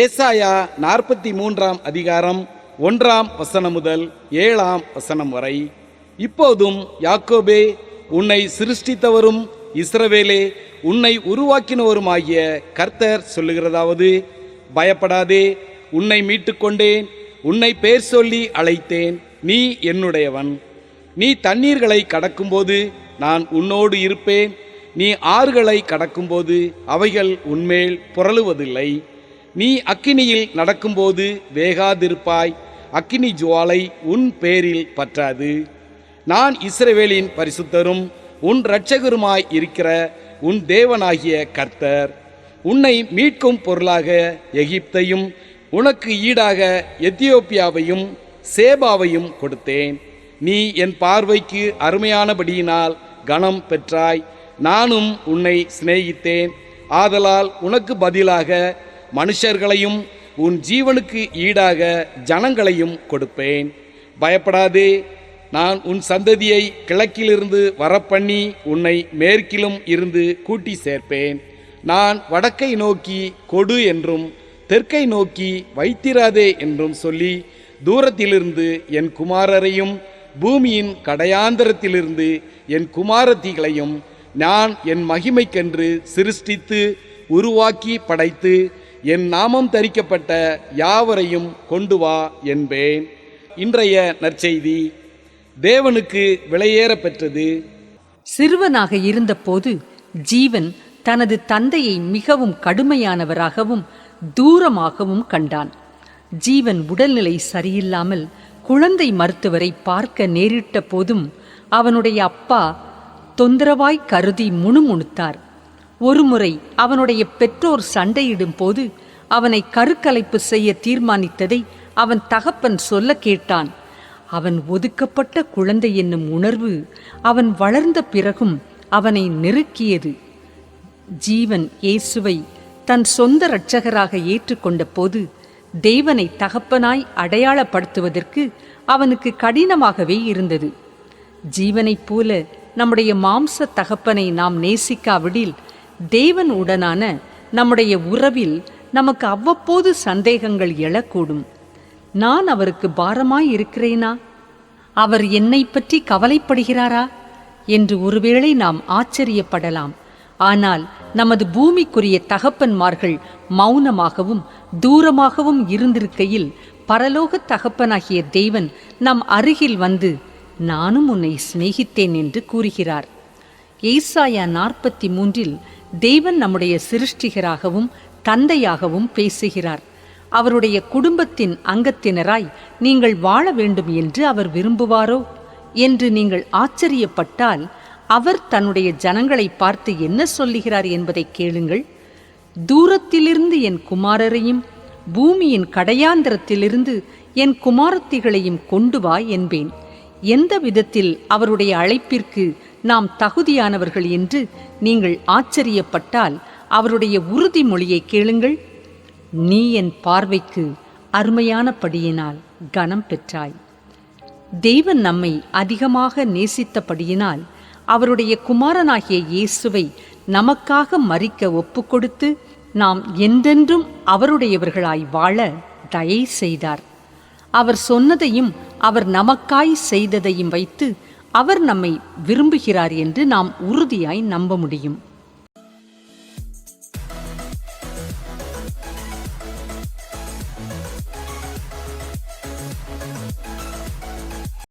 ஏசாயா நாற்பத்தி மூன்றாம் அதிகாரம் ஒன்றாம் வசனம் முதல் ஏழாம் வசனம் வரை. இப்போதும் யாக்கோபே உன்னை சிருஷ்டித்தவரும் இஸ்ரவேலே உன்னை உருவாக்கினவருமாகிய கர்த்தர் சொல்லுகிறதாவது பயப்படாதே உன்னை மீட்டுக்கொண்டேன் உன்னை பேர் சொல்லி அழைத்தேன் நீ என்னுடையவன். நீ தண்ணீர்களை கடக்கும்போது நான் உன்னோடு இருப்பேன் நீ ஆறுகளை கடக்கும்போது அவைகள் உன்மேல் புரளுவதில்லை. நீ அக்கினியில் நடக்கும்போது வேகாதிருப்பாய். அக்கினி ஜுவாலை உன் பேரில் பற்றாது. நான் இஸ்ரவேலின் பரிசுத்தரும் உன் இரட்சகருமாய் இருக்கிற உன் தேவனாகிய கர்த்தர். உன்னை மீட்கும் பொருளாக எகிப்தையும் உனக்கு ஈடாக எத்தியோப்பியாவையும் சேபாவையும் கொடுத்தேன். நீ என் பார்வைக்கு அருமையானபடியினால் கனம் பெற்றாய். நானும் உன்னை சிநேகித்தேன். ஆதலால் உனக்கு பதிலாக மனுஷர்களையும் உன் ஜீவனுக்கு ஈடாக ஜனங்களையும் கொடுப்பேன். பயப்படாதே நான் உன் சந்ததியை கிழக்கிலிருந்து வரப்பண்ணி உன்னை மேற்கிலும் இருந்து கூட்டி சேர்ப்பேன். நான் வடக்கை நோக்கி கொடு என்றும் தெற்கை நோக்கி வைத்திராதே என்றும் சொல்லி தூரத்திலிருந்து என் குமாரரையும் பூமியின் கடையாந்தரத்திலிருந்து என் குமாரத்திகளையும் நான் என் மகிமைக்கென்று சிருஷ்டித்து உருவாக்கி படைத்து என் நாமம் தரிக்கப்பட்ட யாவரையும் கொண்டு வா என்பேன். இன்றைய நற்செய்தி தேவனுக்கு விலையேற பெற்றது. சிறுவனாக இருந்தபோது ஜீவன் தனது தந்தையை மிகவும் கடுமையானவராகவும் தூரமாகவும் கண்டான். ஜீவன் உடல்நிலை சரியில்லாமல் குழந்தை மருத்துவரை பார்க்க நேரிட்ட போதும் அவனுடைய அப்பா தொந்தரவாய் கருதி முணுமுணுத்தார். ஒருமுறை அவனுடைய பெற்றோர் சண்டையிடும் போது அவனை கருக்கலைப்பு செய்ய தீர்மானித்ததை அவன் தகப்பன் சொல்ல கேட்டான். அவன் ஒதுக்கப்பட்ட குழந்தை என்னும் உணர்வு அவன் வளர்ந்த பிறகும் அவனை நெருக்கியது. ஜீவன் இயேசுவை தன் சொந்த இரட்சகராக ஏற்றுக்கொண்ட போது தேவனை தகப்பனாய் அடையாளப்படுத்துவதற்கு அவனுக்கு கடினமாகவே இருந்தது. ஜீவனைப் போல நம்முடைய மாம்ச தகப்பனை நாம் நேசிக்காவிடில் தேவன் உடனான நம்முடைய உறவில் நமக்கு அவ்வப்போது சந்தேகங்கள் எழக்கூடும். நான் அவருக்கு பாரமாய் இருக்கிறேனா? அவர் என்னை பற்றி கவலைப்படுகிறாரா? என்று ஒருவேளை நாம் ஆச்சரியப்படலாம். ஆனால் நமது பூமிக்குரிய தகப்பன்மார்கள் மௌனமாகவும் தூரமாகவும் இருந்திருக்கையில் பரலோக தகப்பனாகிய தெய்வன் நம் அருகில் வந்து நானும் உன்னை சிநேகித்தேன் என்று கூறுகிறார். ஏசாயா நாற்பத்தி மூன்றில் தேவன் நம்முடைய சிருஷ்டிகராகவும் தந்தையாகவும் பேசுகிறார். அவருடைய குடும்பத்தின் அங்கத்தினராய் நீங்கள் வாழ வேண்டும் என்று அவர் விரும்புவாரோ? என்று நீங்கள் ஆச்சரியப்பட்டால் அவர் தன்னுடைய ஜனங்களை பார்த்து என்ன சொல்லுகிறார் என்பதை கேளுங்கள். தூரத்திலிருந்து என் குமாரரையும் பூமியின் கடையாந்திரத்திலிருந்து என் குமாரத்திகளையும் கொண்டு வா என்பேன். எந்த விதத்தில் அவருடைய அழைப்பிற்கு நாம் தகுதியானவர்கள் என்று நீங்கள் ஆச்சரியப்பட்டால் அவருடைய உறுதிமொழியை கேளுங்கள். நீ என் பார்வைக்கு அருமையானபடியினால் கனம் பெற்றாய். தெய்வன் நம்மை அதிகமாக நேசித்தபடியினால் அவருடைய குமாரனாகிய இயேசுவை நமக்காக மறிக்க ஒப்புக்கொடுத்து நாம் என்றென்றும் அவருடையவர்களாய் வாழ தயை செய்தார். அவர் சொன்னதையும் அவர் நமக்காய் செய்ததையும் வைத்து அவர் நம்மை விரும்புகிறார் என்று நாம் உறுதியாய் நம்ப முடியும்.